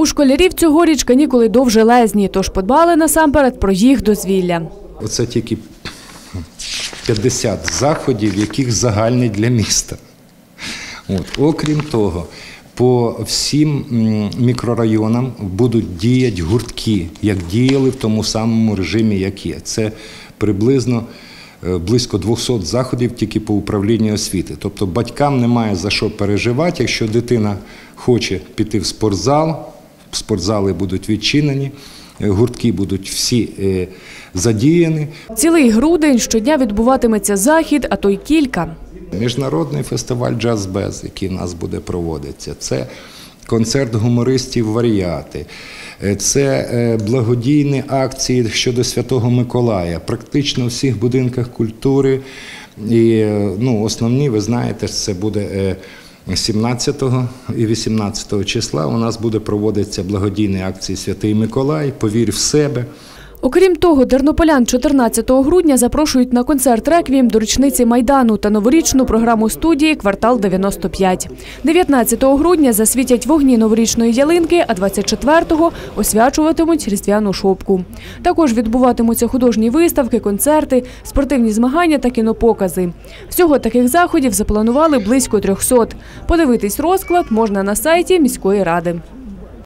У школярів цьогоріч канікули довжелезні, тож подбали насамперед про їх дозвілля. Оце тільки 50 заходів, яких загальний для міста. От. Окрім того, по всім мікрорайонам будуть діяти гуртки, як діяли в тому самому режимі, як є. Це приблизно е, близько 200 заходів тільки по управлінню освіти. Тобто батькам немає за що переживати, якщо дитина хоче піти в спортзал, спортзали будуть відчинені, е, гуртки будуть всі е, задіяні. Цілий грудень щодня відбуватиметься захід, а то й кілька. Міжнародний фестиваль Джаз Без, який в нас буде проводитися, це концерт гумористів варіати, е, це благодійні акції щодо Святого Миколая. Практично у всіх будинках культури. І ну, основні, ви знаєте, це буде. Е, 17 і 18 числа у нас буде проводитися благодійна акції Святий Миколай, повір в себе. Окрім того, тернополян 14 грудня запрошують на концерт «Реквієм» до річниці Майдану та новорічну програму студії «Квартал 95». 19 грудня засвітять вогні новорічної ялинки, а 24-го освячуватимуть різдвяну шопку. Також відбуватимуться художні виставки, концерти, спортивні змагання та кінопокази. Всього таких заходів запланували близько 300. Подивитись розклад можна на сайті міської ради.